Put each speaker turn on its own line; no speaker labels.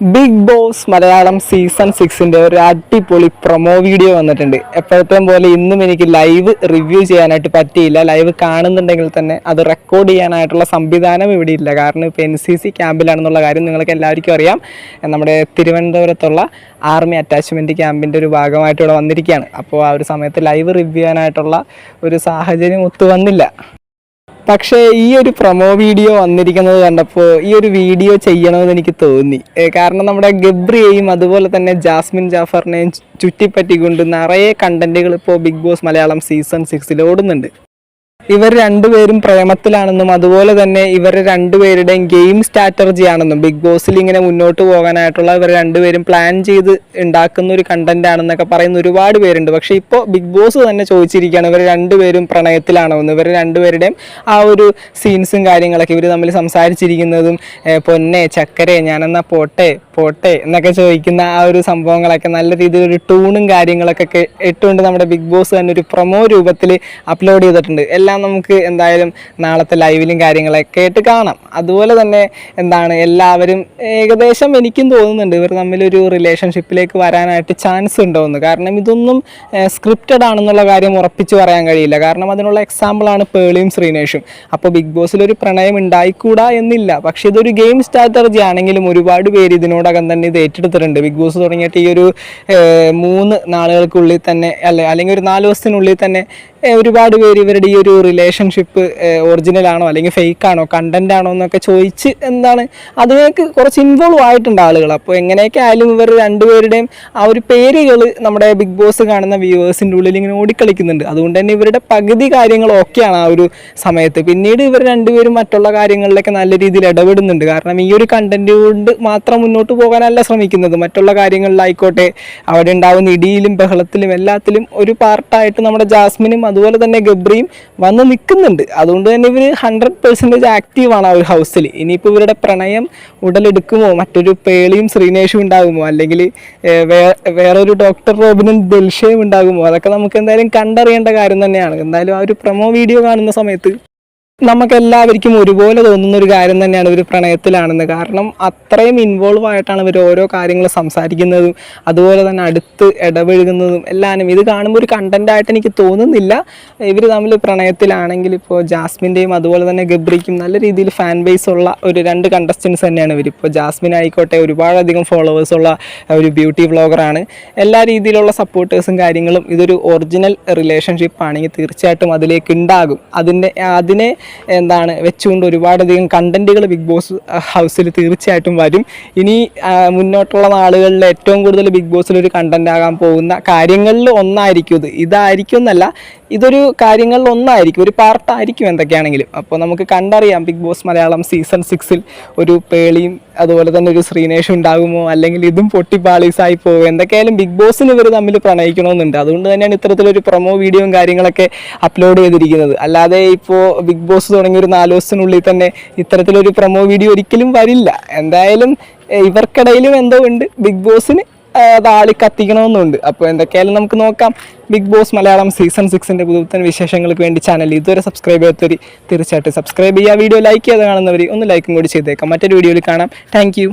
Big boss Malayalam season സിക്സിന്റെ ഒരു അടിപൊളി പ്രൊമോ വീഡിയോ വന്നിട്ടുണ്ട്. എപ്പോഴത്തെയും പോലെ ഇന്നും എനിക്ക് ലൈവ് റിവ്യൂ ചെയ്യാനായിട്ട് പറ്റിയില്ല. ലൈവ് കാണുന്നുണ്ടെങ്കിൽ തന്നെ അത് റെക്കോർഡ് ചെയ്യാനായിട്ടുള്ള സംവിധാനം ഇവിടെ ഇല്ല. കാരണം ഇപ്പോൾ എൻ സി സി ക്യാമ്പിലാണെന്നുള്ള കാര്യം നിങ്ങൾക്ക് എല്ലാവർക്കും അറിയാം. നമ്മുടെ തിരുവനന്തപുരത്തുള്ള ആർമി അറ്റാച്ച്മെന്റ് ക്യാമ്പിന്റെ ഒരു ഭാഗമായിട്ട് ഇവിടെ വന്നിരിക്കുകയാണ്. അപ്പോൾ ആ ഒരു സമയത്ത് ലൈവ് റിവ്യൂ ചെയ്യാനായിട്ടുള്ള ഒരു സാഹചര്യം ഒത്തു വന്നില്ല. പക്ഷേ ഈ ഒരു പ്രൊമോ വീഡിയോ വന്നിരിക്കുന്നത് കണ്ടപ്പോൾ ഈ ഒരു വീഡിയോ ചെയ്യണമെന്ന് എനിക്ക് തോന്നി. കാരണം നമ്മുടെ ഗബ്രിയെയും അതുപോലെ തന്നെ ജാസ്മിൻ ജാഫറിനെയും ചുറ്റിപ്പറ്റിക്കൊണ്ട് നിറയെ കണ്ടന്റുകൾ ഇപ്പോൾ ബിഗ് ബോസ് മലയാളം സീസൺ സിക്സിൽ ഓടുന്നുണ്ട്. ഇവർ രണ്ടുപേരും പ്രേമത്തിലാണെന്നും അതുപോലെ തന്നെ ഇവർ രണ്ടുപേരുടെയും ഗെയിം സ്ട്രാറ്റജി ആണെന്നും ബിഗ് ബോസിൽ ഇങ്ങനെ മുന്നോട്ട് പോകാനായിട്ടുള്ള ഇവർ രണ്ടുപേരും പ്ലാൻ ചെയ്ത് ഉണ്ടാക്കുന്ന ഒരു കണ്ടന്റ് ആണെന്നൊക്കെ പറയുന്ന ഒരുപാട് പേരുണ്ട്. പക്ഷെ ഇപ്പോൾ ബിഗ് ബോസ് തന്നെ ചോദിച്ചിരിക്കുകയാണ് ഇവർ രണ്ടുപേരും പ്രണയത്തിലാണോ എന്ന് ഇവർ രണ്ടുപേരുടെയും ആ ഒരു സീൻസും കാര്യങ്ങളൊക്കെ ഇവർ തമ്മിൽ സംസാരിച്ചിരിക്കുന്നതും പൊന്നെ ചക്കരെ ഞാനെന്നാ പോട്ടെ പോട്ടെ എന്നൊക്കെ ചോദിക്കുന്ന ആ ഒരു സംഭവങ്ങളൊക്കെ നല്ല രീതിയിൽ ഒരു ടൂണും കാര്യങ്ങളൊക്കെ ഇട്ടുകൊണ്ട് നമ്മുടെ ബിഗ് ബോസ് തന്നെ ഒരു പ്രൊമോ രൂപത്തിൽ അപ്ലോഡ് ചെയ്തിട്ടുണ്ട്. എല്ലാം നമുക്ക് എന്തായാലും നാളത്തെ ലൈവിലും കാര്യങ്ങളൊക്കെ ആയിട്ട് കാണാം. അതുപോലെ തന്നെ എന്താണ് എല്ലാവരും ഏകദേശം എനിക്കും തോന്നുന്നുണ്ട് ഇവർ തമ്മിലൊരു റിലേഷൻഷിപ്പിലേക്ക് വരാനായിട്ട് ചാൻസ് ഉണ്ടോയെന്ന് കാരണം ഇതൊന്നും സ്ക്രിപ്റ്റഡ് ആണെന്നുള്ള കാര്യം ഉറപ്പിച്ച് പറയാൻ കഴിയില്ല. കാരണം അതിനുള്ള എക്സാമ്പിളാണ് പേളിയും ശ്രീനേഷും. അപ്പോൾ ബിഗ് ബോസിലൊരു പ്രണയം ഉണ്ടായിക്കൂടാ എന്നില്ല. പക്ഷേ ഇതൊരു ഗെയിം സ്ട്രാറ്റജി ആണെങ്കിലും ഒരുപാട് പേര് ഇതിനോടകം തന്നെ ഇത് ഏറ്റെടുത്തിട്ടുണ്ട്. ബിഗ് ബോസ് തുടങ്ങിയിട്ട് ഈ ഒരു മൂന്ന് നാളുകൾക്കുള്ളിൽ തന്നെ അല്ലെ അല്ലെങ്കിൽ ഒരു നാല് ദിവസത്തിനുള്ളിൽ തന്നെ ഒരുപാട് പേര് ഇവരുടെ ഈ ഒരു റിലേഷൻഷിപ്പ് ഒറിജിനൽ ആണോ അല്ലെങ്കിൽ ഫേക്ക് ആണോ കണ്ടന്റ് ആണോ എന്നൊക്കെ ചോദിച്ച് എന്താണ് അതിനേക്ക് കുറച്ച് ഇൻവോൾവ് ആയിട്ടുണ്ട് ആളുകൾ. അപ്പോൾ എങ്ങനെയൊക്കെ ആയാലും ഇവർ രണ്ടുപേരുടെയും ആ ഒരു പേരുകൾ നമ്മുടെ ബിഗ് ബോസ് കാണുന്ന വ്യൂവേഴ്സിന്റെ ഉള്ളിൽ ഇങ്ങനെ ഓടിക്കളിക്കുന്നുണ്ട്. അതുകൊണ്ട് തന്നെ ഇവരുടെ പകുതി കാര്യങ്ങൾ ഓക്കെയാണ് ആ ഒരു സമയത്ത്. പിന്നീട് ഇവർ രണ്ടുപേരും മറ്റുള്ള കാര്യങ്ങളിലൊക്കെ നല്ല രീതിയിൽ ഇടപെടുന്നുണ്ട്. കാരണം ഈ ഒരു കണ്ടന്റ് കൊണ്ട് മാത്രം മുന്നോട്ട് പോകാനല്ല ശ്രമിക്കുന്നത്. മറ്റുള്ള കാര്യങ്ങളിലായിക്കോട്ടെ അവിടെ ഉണ്ടാവുന്ന ഇടിയിലും ബഹളത്തിലും എല്ലാത്തിലും ഒരു പാർട്ടായിട്ട് നമ്മുടെ ജാസ്മിനും അതുപോലെ തന്നെ ഗബ്രിയും വന്ന് നിൽക്കുന്നുണ്ട്. അതുകൊണ്ട് തന്നെ ഇവർ ഹൺഡ്രഡ് പെർസെന്റേജ് ആക്റ്റീവാണ് ആ ഒരു ഹൗസിൽ ഇനിയിപ്പോൾ ഇവരുടെ പ്രണയം ഉടലെടുക്കുമോ? മറ്റൊരു പേളിയും ശ്രീനേഷും ഉണ്ടാകുമോ? അല്ലെങ്കിൽ വേറൊരു ഡോക്ടർ റോബിനും ദൽഷയും ഉണ്ടാകുമോ? അതൊക്കെ നമുക്ക് എന്തായാലും കണ്ടറിയേണ്ട കാര്യം തന്നെയാണ്. എന്തായാലും ആ ഒരു പ്രൊമോ വീഡിയോ കാണുന്ന സമയത്ത് നമുക്ക് എല്ലാവർക്കും ഒരുപോലെ തോന്നുന്ന ഒരു കാര്യം തന്നെയാണ് ഇവർ പ്രണയത്തിലാണെന്ന്. കാരണം അത്രയും ഇൻവോൾവ് ആയിട്ടാണ് ഇവർ ഓരോ കാര്യങ്ങൾ സംസാരിക്കുന്നതും അതുപോലെ തന്നെ അടുത്ത് ഇടപഴകുന്നതും എല്ലാവരും ഇത് കാണുമ്പോൾ ഒരു കണ്ടന്റ് ആയിട്ട് എനിക്ക് തോന്നുന്നില്ല. ഇവർ തമ്മിൽ പ്രണയത്തിലാണെങ്കിൽ ഇപ്പോൾ ജാസ്മിന്റെയും അതുപോലെ തന്നെ ഗബ്രിക്കും നല്ല രീതിയിൽ ഫാൻ ബേസ് ഉള്ള ഒരു രണ്ട് കണ്ടസ്റ്റൻസ് തന്നെയാണ് ഇവർ ഇപ്പോൾ ജാസ്മിൻ ആയിക്കോട്ടെ ഒരുപാടധികം ഫോളോവേഴ്സ് ഉള്ള ഒരു ബ്യൂട്ടി വ്ളോഗറാണ് എല്ലാ രീതിയിലുള്ള സപ്പോർട്ടേഴ്സും കാര്യങ്ങളും ഇതൊരു ഒറിജിനൽ റിലേഷൻഷിപ്പ് ആണെങ്കിൽ തീർച്ചയായിട്ടും അതിലേക്ക് ഉണ്ടാകും. അതിന്റെ അതിനെ എന്താണ് വെച്ചുകൊണ്ട് ഒരുപാടധികം കണ്ടന്റുകൾ ബിഗ് ബോസ് ഹൗസിൽ തീർച്ചയായിട്ടും വരും. ഇനി മുന്നോട്ടുള്ള നാളുകളിൽ ഏറ്റവും കൂടുതൽ ബിഗ് ബോസിൽ ഒരു കണ്ടന്റ് ആകാൻ പോകുന്ന കാര്യങ്ങളിൽ ഒന്നായിരിക്കും ഇത്. ഇതായിരിക്കും എന്നല്ല ഇതൊരു കാര്യങ്ങളിൽ ഒന്നായിരിക്കും ഒരു പാർട്ടായിരിക്കും എന്തൊക്കെയാണെങ്കിലും. അപ്പോൾ നമുക്ക് കണ്ടറിയാം ബിഗ് ബോസ് മലയാളം സീസൺ സിക്സിൽ ഒരു പേളിയും അതുപോലെ തന്നെ ഒരു ശ്രീനേഷ് ഉണ്ടാകുമോ? അല്ലെങ്കിൽ ഇതും പൊട്ടി പാളീസായി പോകുമോ എന്തൊക്കെയായാലും ബിഗ് ബോസിന് ഇവർ തമ്മിൽ പ്രണയിക്കണമെന്നുണ്ട് അതുകൊണ്ട് തന്നെയാണ് ഇത്തരത്തിലൊരു പ്രൊമോ വീഡിയോയും കാര്യങ്ങളൊക്കെ അപ്ലോഡ് ചെയ്തിരിക്കുന്നത്. അല്ലാതെ ഇപ്പോൾ ബിഗ് ബോസ് തുടങ്ങിയ ഒരു നാല് ദിവസത്തിനുള്ളിൽ തന്നെ ഇത്തരത്തിലൊരു പ്രൊമോ വീഡിയോ ഒരിക്കലും വരില്ല. എന്തായാലും ഇവർക്കിടയിലും എന്തോ ഉണ്ട് ബിഗ് ബോസിന് അത് ആളി കത്തിക്കണമെന്നുണ്ട്. അപ്പോൾ എന്തൊക്കെയായാലും നമുക്ക് നോക്കാം. ബിഗ് ബോസ് മലയാളം സീസൺ സിക്സിന്റെ പുതുത്തൻ വിശേഷങ്ങൾക്ക് വേണ്ടി ചാനൽ ഇതുവരെ സബ്സ്ക്രൈബ് ചെയ്യാത്തവർ തീർച്ചയായിട്ടും സബ്സ്ക്രൈബ് ചെയ്യുക. വീഡിയോ ലൈക്ക് ചെയ്ത് കാണുന്നവർ ഒന്ന് ലൈക്കും കൂടി ചെയ്തേക്കാം. മറ്റൊരു വീഡിയോയിൽ കാണാം. താങ്ക്